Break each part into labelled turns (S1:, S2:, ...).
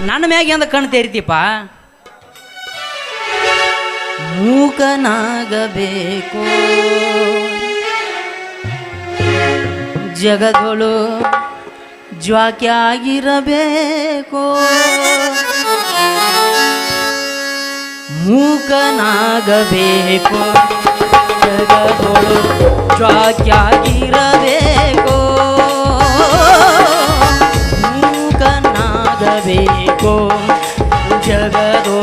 S1: ನನ್ನ ಮ್ಯಾಗ ಎಂದ ಕಣ್ ತೆರಿತೀಪ ಮೂಕನಾಗಬೇಕು. ಜಗಗಳು ಜ್ವಾಕ್ಯಾಗಿರಬೇಕು. ಮೂಕನಾಗಬೇಕು. ಜಗಗಳು ಜ್ವಾಕ್ಯಾಗಿರಬೇಕು. ಮೂಕನಾಗಬೇಕು.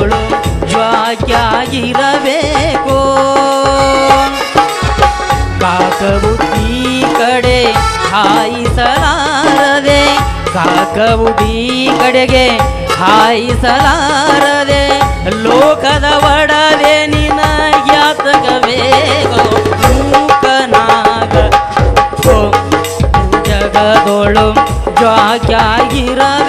S1: ಜಗದೊಳು ಜ್ವಾಕ್ಯಾಗಿರಬೇಕು ಕಾಕವು ಈ ಕಡೆ ಹಾಯಿಸಲಾರದೆ, ಕಾಕವು ಈ ಕಡೆಗೆ ಹಾಯಿಸಲಾರದೆ, ಲೋಕದ ಒಡವೆ ನಿನ ಯಾತಕಬೇಕು ಮೂಕನಾಗ ಜಗದೊಳು ಜ್ವಾಕ್ಯಾಗಿರಬೇಕು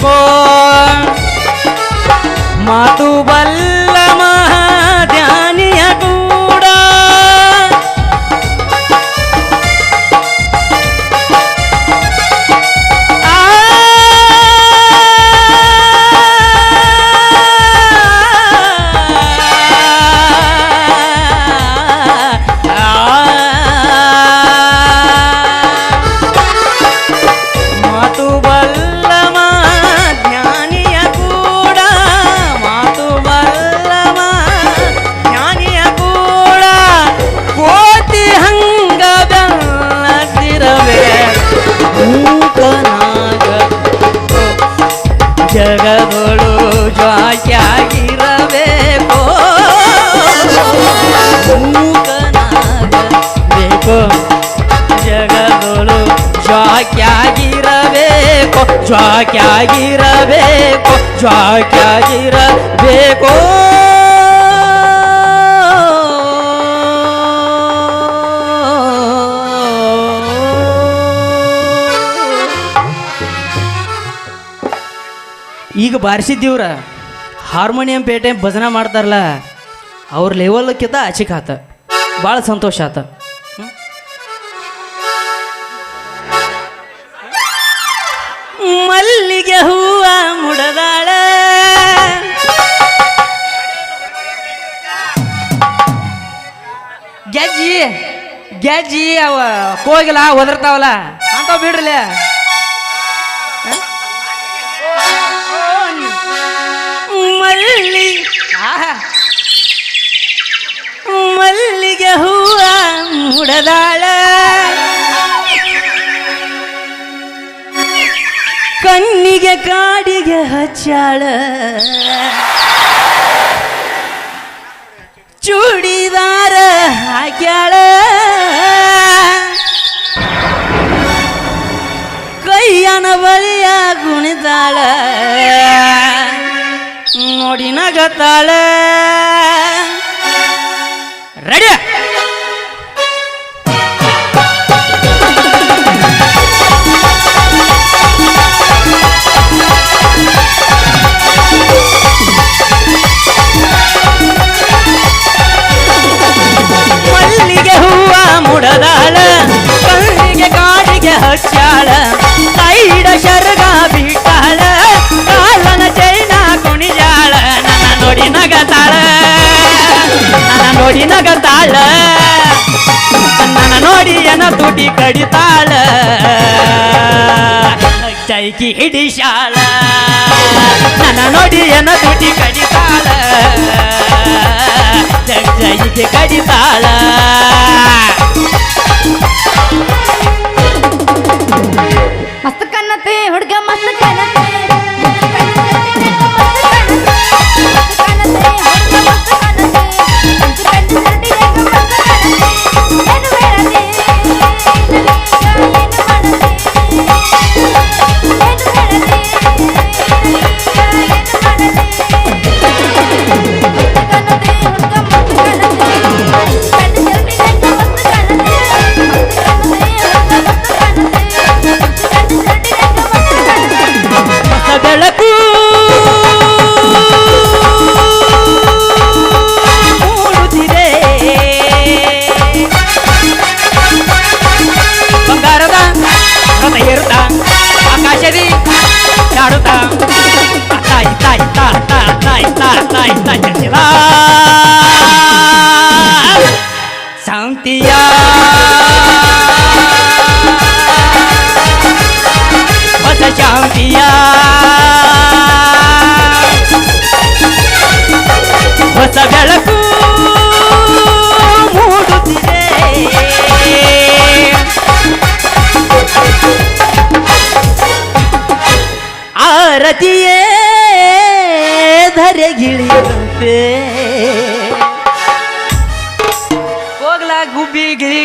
S1: 关。ಜ್ವಾಕ್ಯಾಗಿರಬೇಕು ಜ್ವಾಕ್ಯಾಗಿರಬೇಕು. ಈಗ ಬಾರಿಸಿದ್ದೀವ್ರ, ಹಾರ್ಮೋನಿಯಂ ಪೇಟೆ ಭಜನೆ ಮಾಡ್ತಾರಲ್ಲ, ಅವ್ರ ಲೆವೆಲ್ಕಿಂತ ಆಚಿಕ್ ಆತ ಭಾಳ ಸಂತೋಷ ಆತ. ಮಲ್ಲಿಗೆ ಹೂವ ಮುಡದಾಳ. ಗೆಜ್ಜಿ ಗೆಜ್ಜಿ ಅವ ಕೋಗಿಲ ಒದರ್ತಾವಲ್ಲ ಅಂತ ಬಿಡ್ರಲ್ಲ ಮಲ್ಲಿ. ಮಲ್ಲಿಗೆ ಹೂವ ಮುಡದಾಳ. ಕಣ್ಣಿಗೆ ಕಾಡಿಗೆ ಹಚ್ಚಾಳ. ಚೂಡಿದಾರ ಹಾಕ್ಯಾಳ. ಕೈಯನ ಬಳಿಯ ಗುಣಿದಾಳ. ನೋಡಿ ನಗತಾಳ. ರೆಡಿ ಮುಡದಾಳ. ಕಣ್ಣಿಗೆ ಕಾಡಿಗೆ ಹಚ್ಚಾಳ ಕೈಡ ಶರ್ಗ ಬಿಟ್ಟಾಳ ಕಾಲನ ಚೈನ ಕುಣಿಜಾಳ ನನ್ನ ನೋಡಿ ನಗತಾಳ. ನನ್ನ ನೋಡಿ ನಗತಾಳ. ನನ್ನ ನೋಡಿ ಎನ ತುಟಿ ಕಡಿತಾಳ. ಚೈಕಿ ಹಿಡಿಶಾಳ ನನ್ನ ನೋಡಿ ಎನ್ನ ತುಟಿ ಕಡಿತಾಳ. ಜೈಗೆ ಕಡಿತಾಳ.
S2: ಮಸ್ತ್ ಕನ್ನತೆ ಹುಡುಗ.
S1: ಆರತಿಯೇ ಧರೆಗಿಳಿಯುವಂತೆ ಹೋಗ್ಲಾ ಗುಬ್ಬಿಗಿ.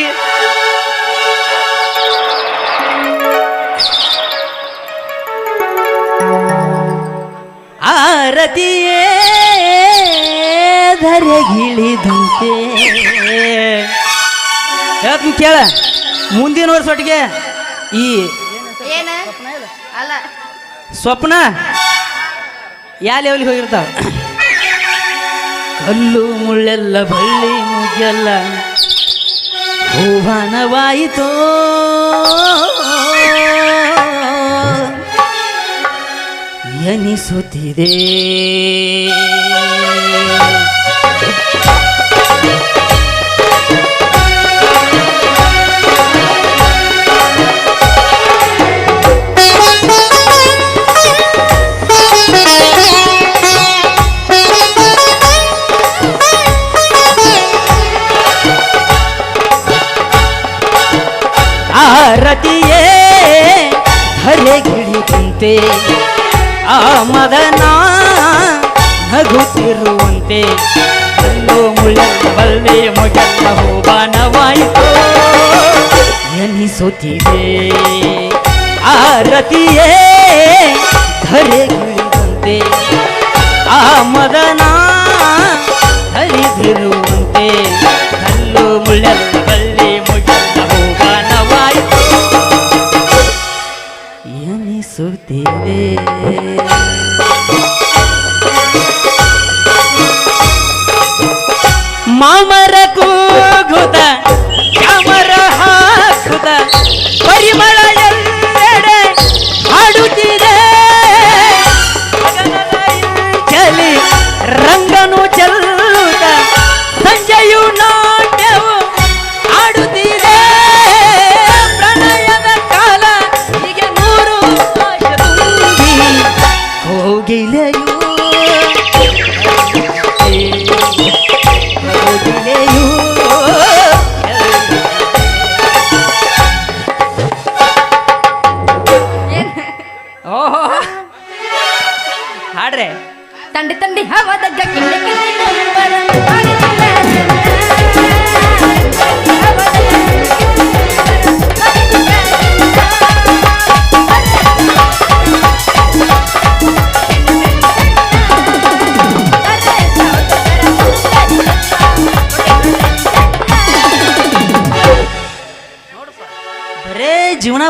S1: ಆರತಿಯೇ ಧರೆಗಿಳಿದಂತೆ ಹೇಳ್ತೀನಿ ಕೇಳ ಮುಂದಿನ ವರ್ಷೊಟ್ಟಿಗೆ ಈ
S2: ಏನ? ಅಲ್ಲ.
S1: ಸ್ವಪ್ನ? ಯಾ ಲೆವೆಲ್ಗೆ ಹೋಗಿರ್ತಾವ? ಕಲ್ಲು ಮುಳ್ಳೆಲ್ಲ ಬಳ್ಳಿ ಮುಗ್ಗೆಲ್ಲ ಹೂವನವಾಯಿತೋ? ಎನಿಸುತ್ತಿದೆ. ಹರೆಗಿಳಿದಂತೆ ಆ ಮದನ ನಗುತ್ತಿರುವಂತೆ. ಅಲ್ಲೋ ಮುಳ್ಳೆಲ್ಲ ಬಲ್ಲೆ ಮೊಗೆಲ್ಲ ಹೂಬಾನವಾಯಿತು ಎನಿಸುತ್ತಿದೆ. ಆ ರತಿಯೇ ಧರೆಗಿಳಿದಂತೆ ಆ ಮದನ ಹರಿದಿರುವಂತೆ. ಅಲ್ಲೋ ಮುಳ್ಳೆಲ್ಲ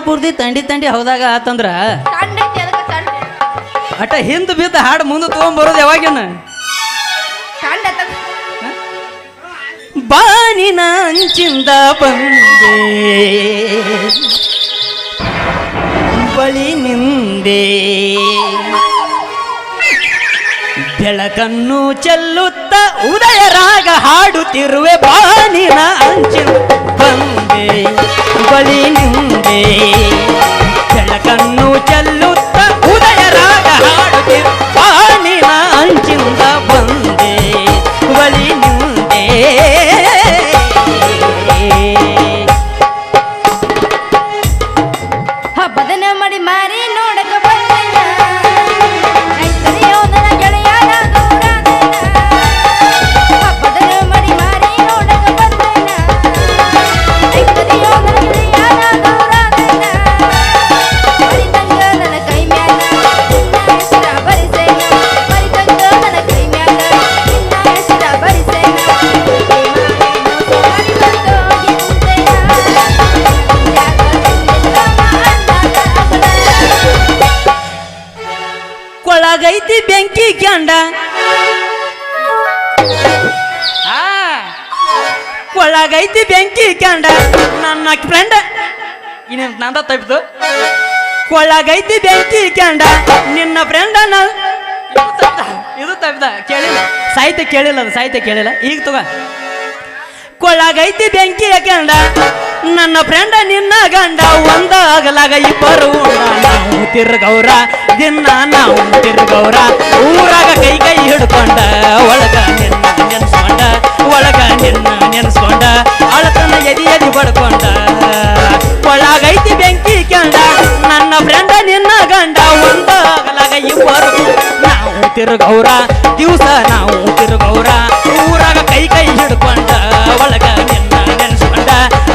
S1: ಪೂರ್ತಿ ತಂಡಿ ತಂಡಿ ಹೌದಾಗ ಆತಂದ್ರ? ಅಟ ಹಿಂದ್ ಬಿದ್ದ ಹಾಡು ಮುಂದೆ ತಗೊಂಬರೋದು ಯಾವಾಗಿನ?
S2: ತಂಡ
S1: ಬಾನಿನ ಅಂಚಿಂದ ಬಂದೆ. ಬಳಿ ನಿಂದೆ. ಬೆಳಕನ್ನು ಚೆಲ್ಲುತ್ತ ಉದಯರಾಗ ಹಾಡುತ್ತಿರುವೆ ಬಾನಿನ ಅಂಚಿನ ಬಂದೆ. ಬಳಿ ನಿಂದೆ ಬೆಳಕನ್ನು ಚೆಲ್ಲುತ್ತ ಉದಯ ರಾಗ ಹಾಡುತ್ತಿರು ಬಾನಿನ ಅಂಚಿಂದ ಬಂದೆ ಕ್ಯಾಂಡ ನನ್ನ ಫ್ರೆಂಡ್ ಇನ್ನೇನು ನಂದ ತಪ್ಪಿತು ಕೊಳಗೈತಿ ಬೆಂಕಿ ಹಿಡ್ಕೊಂಡ ನಿನ್ನ ಫ್ರೆಂಡ ಇದು ತಪ್ಪಿದ? ಕೇಳಿಲ್ಲ. ಸಾಹಿತ್ಯ ಕೇಳಿಲ್ಲ ಅದು ಸಾಹಿತ್ಯ ಕೇಳಿಲ್ಲ. ಈಗ ತಗ. ಕೊಳ್ಳಾಗೈತಿ ಬೆಂಕಿ ಹಾಕೊಂಡ ನನ್ನ ಫ್ರೆಂಡ ನಿನ್ನ ಗಂಡ. ಒಂದ ಆಗಲಾಗ ಇಬ್ಬರು ನಾವು ತಿರ್ಗೌರ ದಿನ ನಾವು ತಿರುಗೌರ. ಊರಾಗ ಕೈ ಕೈ ಹಿಡ್ಕೊಂಡ. ಒಳಗ ನಿನ್ನ ನೆನ್ಸ್ಕೊಂಡ. ಒಳಗ ನಿನ್ನ ನೆನ್ಸ್ಕೊಂಡ ಅಳತನ ಎದಿ ಎದಿ ಬಡ್ಕೊಂಡ ಒಳಗೈತಿ ಬೆಂಕಿ ಕೆಂಡ ನನ್ನ ಫ್ರೆಂಡ ನಿನ್ನ ಗಂಡ ಒಂದ ಆಗಲಾಗ ಇಬ್ಬರು ನಾವು ತಿರುಗೌರ ದಿವಸ ನಾವು ತಿರುಗೌರ ಊರಾಗ ಕೈ ಕೈ ಹಿಡ್ಕೊಂಡ ಒಳಗ ನಿನ್ನ ನೆನ್ಸ್ಕೊಂಡ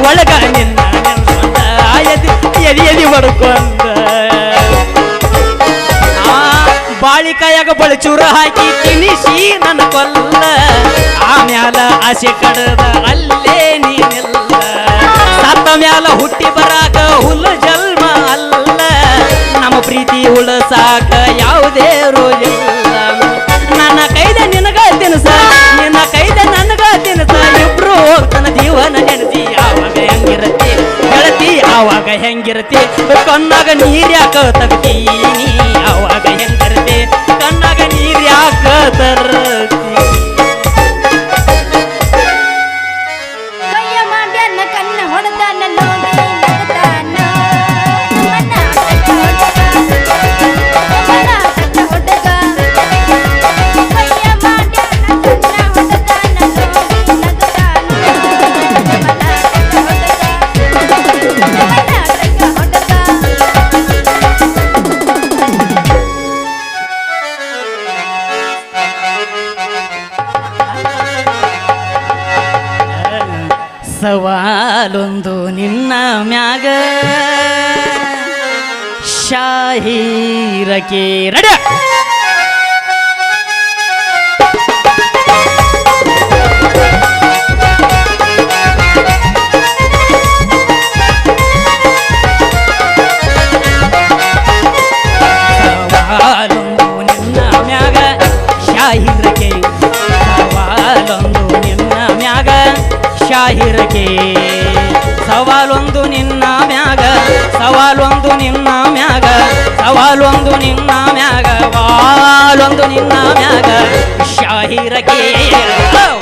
S1: ಒಳಗ ನಿನ್ನ ನೆನ್ಸ್ಕೊಂಡ ಆ ಎದಿ ಎದಿ ಎದಿ ಬಡ್ಕೊಂಡ ಬಾಳಿಕಾಯಾಗ ಬಳಚೂರ ಹಾಕಿ ತಿನಿಸಿ ನನ್ನ ಕೊಲ್ಲ. ಆಮ್ಯಾಲ ಆಸೆ ಕಡದ ಅಲ್ಲೇ ನೀನಿಲ್ಲ. ಸತ್ತ ಮ್ಯಾಲ ಹುಟ್ಟಿ ಬರಾಕ ಹುಲ್ಲ ಜಲ್ಮ ಅಲ್ಲ. ನಮ್ಮ ಪ್ರೀತಿ ಉಳಸಾಕ ಯಾವುದೇ ರೋಜ ನನ್ನ ಕೈದ ನಿನಗ ತಿನಸ, ನಿನ್ನ ಕೈದ ನನಗ ತಿನಸ. ಇಬ್ರು ಹೋಗ್ತನ ಜೀವನ ನೆನೆಸಿ ಯಾವಾಗ ಹೆಂಗಿರತಿ? ಹೇಳತಿ ಆವಾಗ ಹೆಂಗಿರತಿ? ಕೊನ್ನಾಗ ನೀರ್ಯಾಕ ಯಾಕ ನೀ? ಹೆಂಗಿರತಿ ಕಣ್ಣಾಗ ನೀರ್ ಯಾಕ ಶಾಹೀರಕೆ ರಡ. ಶಾಹಿರಕೆ ಸವಾಲೊಂದು ನಿನ್ನ ಮ್ಯಾಗ ಸವಾಲೊಂದು ನಿನ್ನ ಸವಾಲೊಂದು ನಿನ್ನ ಮ್ಯಾಗ, ವಾಲೊಂದು ನಿನ್ನ ಮ್ಯಾಗ. ಶಾಹಿರ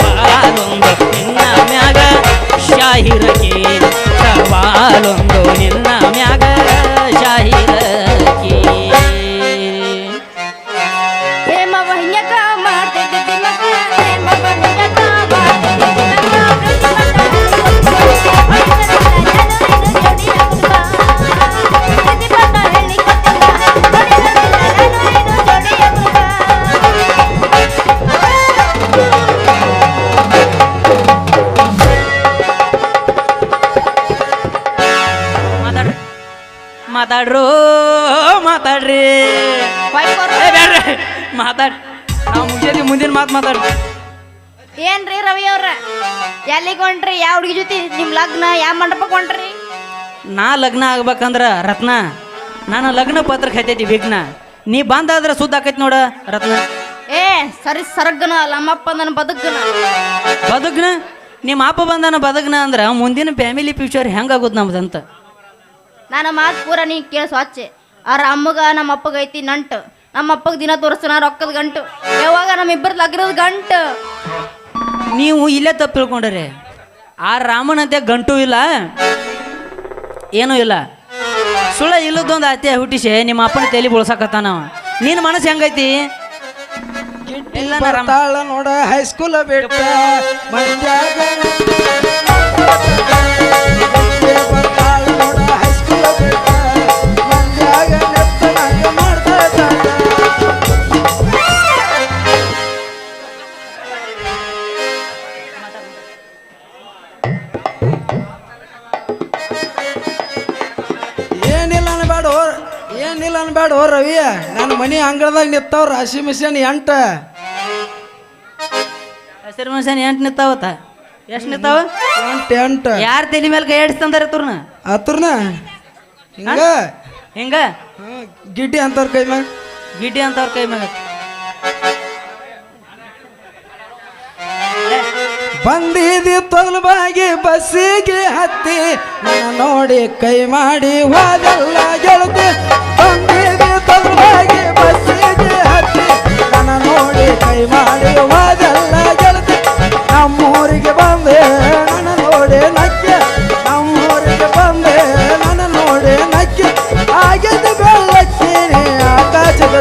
S1: ವಾಲೊಂದು ನಿನ್ನ ಮ್ಯಾಗ. ಶಾಹಿರ ಸವಾಲೊಂದು ನಿನ್ನ ಮ್ಯಾಗ. ಶಾಹಿರಕೆ ಮಾತಾಡ್ರು ಮಾತಾಡ್ರಿ. ಮಾತಾಡ್ರಿ. ನಾವು ಮುಗಿದಿ ಮುಂದಿನ ಮಾತು ಮಾತಾಡ್ರಿ.
S2: ಏನ್ರಿ ರವಿ ಅವ್ರ? ಎಲ್ಲಿಗೆ ಹೊಂಟ್ರಿ? ಯಾವ ಹುಡುಗಿ ಜೊತೆ? ನಿಮ್ ಲಗ್ನ ಯಾವ ಮಂಟಪಕ್ಕೆ ಹೊಂಟ್ರಿ
S1: ನಾ ಲಗ್ನ ಆಗ್ಬೇಕಂದ್ರ ರತ್ನ. ನಾನು ಲಗ್ನ ಪತ್ರಕ್ಕೆ ಹತ್ತೈತಿ ವಿಘ್ನ. ನೀ ಬಂದಾದ್ರೆ ಸುದ್ದ ಆಕೈತಿ ನೋಡ ರತ್ನ.
S2: ಏ ಸರಿ ಸರ್ಗನ ನಮ್ಮಪ್ಪ ನನ್ನ ಬದುಕನ?
S1: ಬದುಕ್ನ ನಿಮ್ಮ ಅಪ್ಪ ಬಂದನ ಬದುಕ್ನ ಅಂದ್ರೆ ಮುಂದಿನ ಫ್ಯಾಮಿಲಿ ಫ್ಯೂಚರ್ ಹೆಂಗಾಗೋದು ನಮ್ದಂತ.
S2: ನನ್ನ ಮಾತು ಪೂರ ನೀ ಕೇಳಿ ಸ್ವಚ್ಛ ಅವ್ರ ಅಮ್ಮಗ ನಮ್ಮ ಅಪ್ಪಗ ಐತಿ ನಂಟು. ನಮ್ಮ ಅಪ್ಪಗ ದಿನ ತೋರಿಸ್ತಾನ ರೊಕ್ಕದ ಗಂಟು. ಯಾವಾಗ ನಮ್ಮಿಬ್ಬರ ಲಗ್ನದ ಗಂಟು.
S1: ನೀವು ಇಲ್ಲೇ ತಪ್ಪು ತಿಳ್ಕೊಂಡ್ರಿ. ಆ ರಾಮನಂತೆ ಗಂಟು ಇಲ್ಲ. ಏನೂ ಇಲ್ಲ. ಸುಳ್ಳ ಇಲ್ಲದೊಂದು ಆತಿ ಹುಟ್ಟಿಸಿ ನಿಮ್ಮ ಅಪ್ಪನ ತಲೆ ಬೋಳ್ಸಕತ್ತಾನ ನಿನ್ನ ಮನಸ್ಸು ಹೆಂಗೈತಿ? ಇಲ್ಲ
S3: ನೋಡ ಹೈಸ್ಕೂಲ್ ಬಿಟ್ಟ ಅನ್ಬೇಡ ಓ ರವಿ. ನನ್ನ ಮನೆ ಅಂಗಳದಾಗ ನಿಂತಾವ ರಾಶಿ ಮಿಷನ್ ಎಂಟ.
S1: ಹಸಿರು ಮಿಷನ್ ಎಂಟು ನಿಂತಾವತ್ತ? ಎಷ್ಟು ನಿಂತಾವ?
S3: ಎಂಟು ಎಂಟು.
S1: ಯಾರ ತಲೆ ಮೇಲೆ ಕೈ ಆಡಿಸ್ತಂದಾರ ತುರ್ನ
S3: ಅತ್ರನ? ಹಿಂಗ?
S1: ಹಿಂಗ?
S3: ಹಾ, ಗಿಡ್ಡಿ ಅಂತವ್ರ ಕೈ ಮ್ಯಾಗ.
S1: ಗಿಡ್ಡಿ ಅಂತವ್ರ ಕೈ ಮ್ಯಾಗ.
S3: ಬಂದಿದಿ ತೊಲಬಾಗಿ ಬಾಗಿ ಬಸ್ಸಿಗೆ ಹತ್ತಿ ನೋಡಿ ಕೈ ಮಾಡಿ ಹೋದಲ್ಲ ಗೆಳತಿ.
S2: ನನ್ನ ನೋಡೆ
S3: ನಕ್ಕೆ. ನಮ್ಮೂರಿಗೆ ಬಂದೆ ಆಕಾಶದ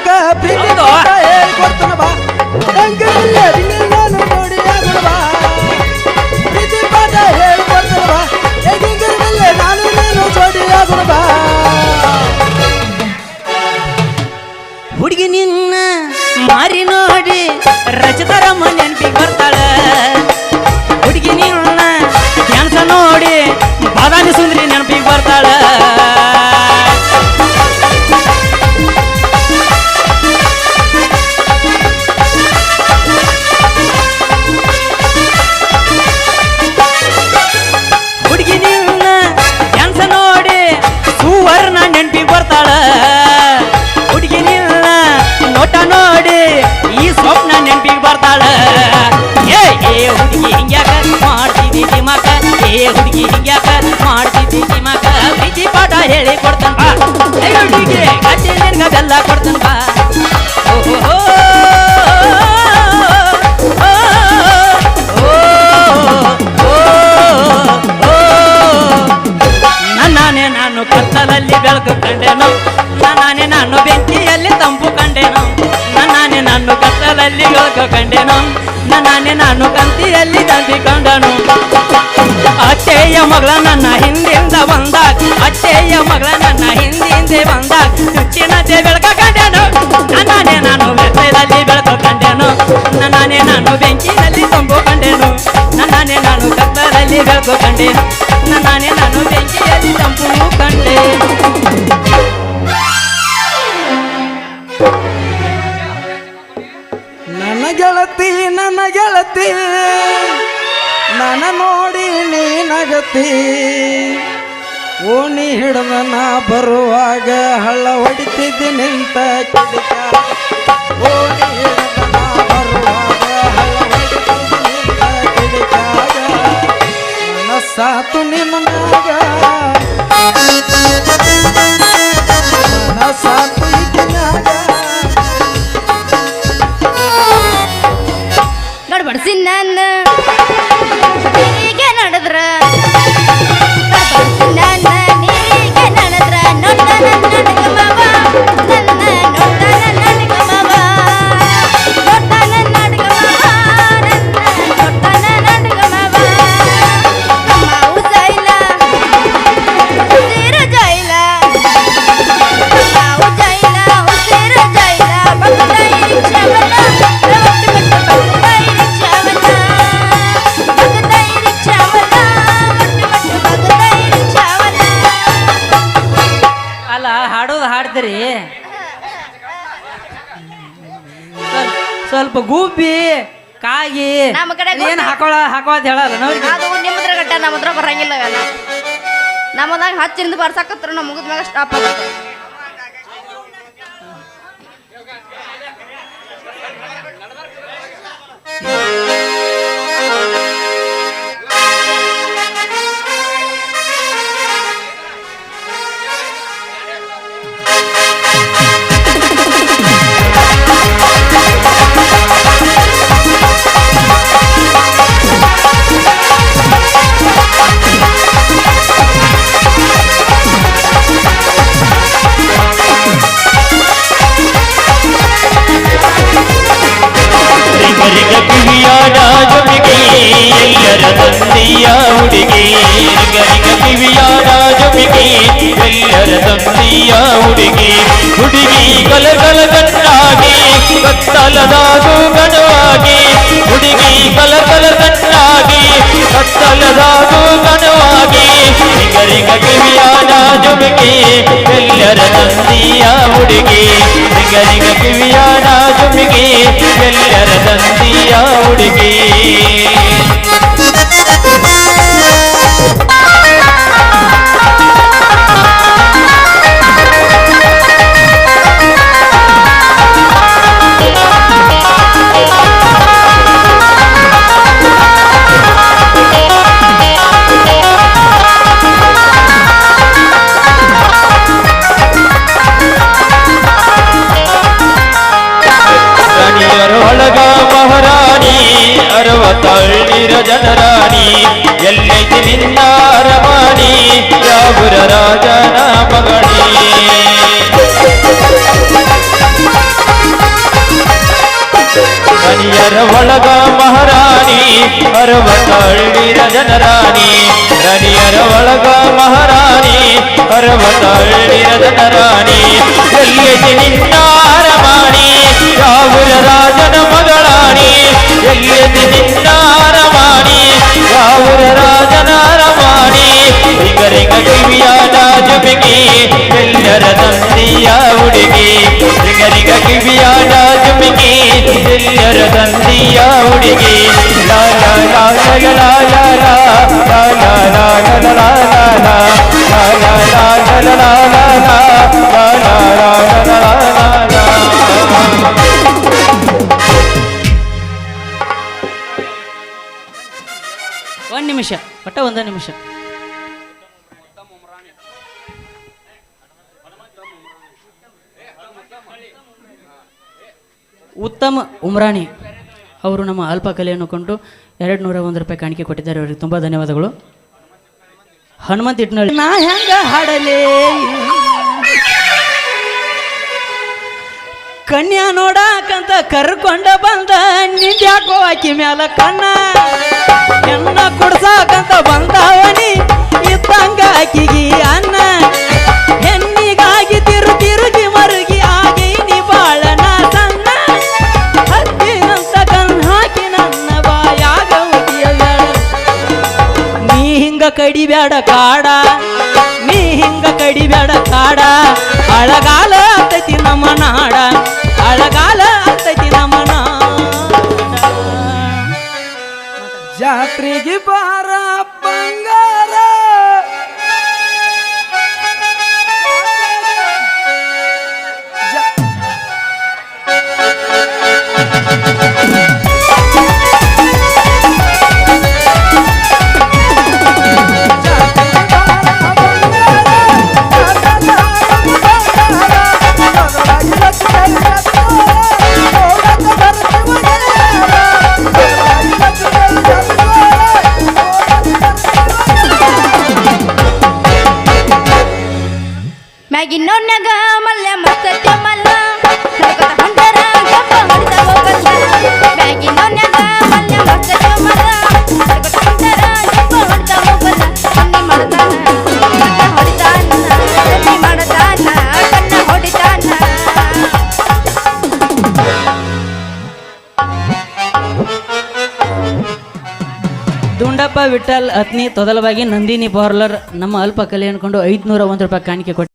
S3: ದಿಮಕ ಪ್ರೀತಿ. ಪಾಠ ಬಾ. ಹೆಂಗಿಲ್ಲ ನಾನು ನೋಡಿ ಆಗುಣ ಬಾ. ಪ್ರೀತಿ ಪಾಠ ಹೇಳ್ಕೊಡ್ತಾನ ಬಾ. ಹೆಂಗಿಲ್ಲ ನಾನು ನೀನು ಜೋಡಿ ಬಾ.
S1: ಹುಡುಗಿ ನಿನ್ನ ಮಾರಿ ನೋಡಿ ರಜತರಮ್ಮ ನೆನಪಿಗೆ ಬರ್ತಾಳ. ಹುಡುಗಿ ನಿನ್ನ ಡ್ಯಾನ್ಸ ನೋಡಿ ಹುಡುಗಿ ಹಿಂಗ್ಯಾಕ, ಮಾಡ್ತಿದ್ದಿ ದಿಮಾಕ ಪ್ರೀತಿ ಪಾಠ ಹೇಳಿ ಕೊಡ್ತಾನ ಬಾ. ಏ ಹುಡುಗಿ ಗಟ್ಟಿ ನಿನ್ಗ ಬೆಲ್ಲ ಕೊಡ್ತಾನ ಬಾ. ಓಹೋ ನನ್ನಾನೆ ನಾನು ಕತ್ತಲಲ್ಲಿ ಬೆಳಕು ಕಂಡೆನು. ನನ್ನಾನೆ ನಾನು ಬೆಂಕಿಯಲ್ಲಿ ತಂಪು ಕಂಡೆನು. ನನ್ನಾನೆ ನಾನು ಕತ್ತಲಲ್ಲಿ ಬೆಳಕು ಕಂಡೆನು. ನನ್ನಾನೆ ನಾನು ಕಂತಿಯಲ್ಲಿ ತಂತಿ ಅಚ್ಚೆಯ ಮಗಳ ನನ್ನ ಹಿಂದಿಂದ ಬಂದಾಗ ಅಚ್ಚೆಯ ಮಗಳ ನನ್ನ ಹಿಂದಿಂದ ಬಂದಾಗ ಬೆಳಕ ಕಂಡೆನು. ನನ್ನೇ ನಾನು ಬೆತ್ತದಲ್ಲಿ ಬೆಳಕು ಕಂಡೆನು. ನನ್ನೇ ನಾನು ಬೆಂಕಿನಲ್ಲಿ ತುಂಬು ಕಂಡೆನು. ನನ್ನೇ ನಾನು ಕತ್ತಲಲ್ಲಿ ಬೆಳಕು ಕಂಡೆನು. ನನ್ನೇ ನಾನು ಬೆಂಕಿಯಲ್ಲಿ ತಂಪು ಕಂಡೆ
S3: ನನ್ನ ಗೆಳತಿ ನನ್ನ ಗೆಳತಿ. ನನ್ನ ನೋಡಿ ನೀ ನಗತಿ. ಓಣಿ ಹಿಡಿದ ನಾ ಬರುವಾಗ ಹಳ್ಳ ಹೊಡಿತಿದ್ದಿ ನಿಂತ ಕಿಡಿಕ. ಓಣಿ ಹಿಡಿದ ನಾ ಬರುವಾಗ ಹಳ್ಳ ಹೊಡಿತಿದ್ದಿ ನಿಂತ ಕಿಡಿಕಾಗ ಮನಸ್ಸಾತು ನಿನ್ನ ಮನಸ್ಸಾತು
S1: ಹಾಕೊಳ ಹಾಕೋ ಅಂತ ಹೇಳಲ್ಲ ನೋಡಿ.
S2: ಅದು ನಿಮ್ಮದ್ರ ಗಟ್ಟ, ನಮ್ಮ ಹತ್ರ ಬರಂಗಿಲ್ಲ ಅವೆಲ್ಲ ನಮ್ಮದಾಗ ಹಚ್ಚಿಂದ ಬರ್ಸಾಕತ್ರ ನಮ್ಮ ಮುಗಿದ ಮ್ಯಾಗ ಸ್ಟಾಪ್ ಆಗುತ್ತೆ
S4: ತಂದೆಯ ಹುಡುಗಿ ಹುಡುಗಿ ಕಲಕಲ ಕಟ್ಟಾಗಿ ಕತ್ತಲದಾದು ಕಣವಾಗಿ ಹುಡುಗಿ ಕಲಕಲ ಕಟ್ಟಾಗಿ ಕತ್ತಲದಾದು ಕಣವಾಗಿ ರಿಗರಿಗ ಕಿವಿಯಾದ ಜೊತೆಗೆ ಎಲ್ಲರ ತಂದೆಯ ಹುಡುಗಿ. ರಿಗರಿಗ ಕಿವಿಯಾದ ಜೊತೆಗೆ ಎಲ್ಲರ ತಂದೆಯ ಹುಡುಗಿ. ಪರ್ವತಳ್ ನಿರಜನರಾಣಿ ಎಲ್ಲೈತಿ ನಿನ್ನಾರಮಾಣಿ ಯಾವುರ ರಾಜನ ಮಗಣಿ ಕನಿಯರ ಒಳಗ ಮಹಾರಾಣಿ ಪರ್ವತಳ್ ನಿರಜನರಾಣಿ ರಣಿಯರ ಒಳಗ ಮಹಾರಾಣಿ ಪರ್ವತಳ್ ನಿರಜನರಾಣಿ ಎಲ್ಲೈತಿ ನಿನ್ನಾರಮಾಣಿ ಯಾವೂರ ರಾಜನ ಮಗಳಾಣಿ ಎಲ್ಲಿ ನಿನ್ನಾರ ಮಾಡಿ? ಯಾವೂರ ರಾಜನಾರ ಮಾಡಿ? ರಿಗರಿಗ ಕಿವಿಯಾದ ಜುಬಿಗಿ, ಎಲ್ಲರ ತಂದೆಯ ಹುಡುಗಿ. ರಿಗರಿಗ ಕಿವಿಯಾದ ಜುಬಿಗಿ, ಎಲ್ಲರ ತಂದೆಯ ಹುಡುಗಿ. ಲಾಲ ಲಾಲ ಲಾಲ
S1: ಲಾಲ ಲಾಲ ಒಟ್ಟ ಒಂದ ನಿಮಿಷ. ಉತ್ತಮ ಉಮ್ರಾಣಿ ಅವರು ನಮ್ಮ ಅಲ್ಪ ಕಲೆಯನ್ನು ಕೊಂಡು ಎರಡು ನೂರ ಒಂದು ರೂಪಾಯಿ ಕಾಣಿಕೆ ಕೊಟ್ಟಿದ್ದಾರೆ. ಅವರಿಗೆ ತುಂಬ ಧನ್ಯವಾದಗಳು. ಹನುಮಂತ ಇಟ್ನಳ್ಳಿ ನಾ ಹೆಂಗ ಹಾಡಲೇ ಕನ್ಯಾ ನೋಡಾಕಂತ ಕರ್ಕೊಂಡ ಬಂದ ನಿಂದ್ಯಾಕೋ ಆಕಿ ಮ್ಯಾಲ ಕಣ್ಣ? ಎಣ್ಣ ಕೊಡ್ಸಾಕಂತ ಬಂದವನಿ, ಇದ್ದಂಗ ಆಕಿಗಿ ಅನ್ನ. ಹೆಣ್ಣಿಗಾಗಿ ತಿರು ತಿರುಗಿ ಮರುಗಿ ಆಗೈನಿ ಬಾಳನ ಸಣ್ಣ. ಹತ್ತಿನಂತ ಕಣ್ ಹಾಕಿ ನನ್ನ ಬಾಯಾಗ ನೀ ಹಿಂಗ ಕಡಿಬ್ಯಾಡ ಕಾಡ. ವಿಠಲ್ ಅತ್ನಿ ತೊದಲವಾಗಿ ನಂದಿನಿ ಪಾರ್ಲರ್ ನಮ್ಮ ಅಲ್ಪ ಕಲೆ ಅನ್ಕೊಂಡು ಐದ್ನೂರ ಒಂದು ರೂಪಾಯಿ ಕಾಣಿಕೆ ಕೊಟ್ಟು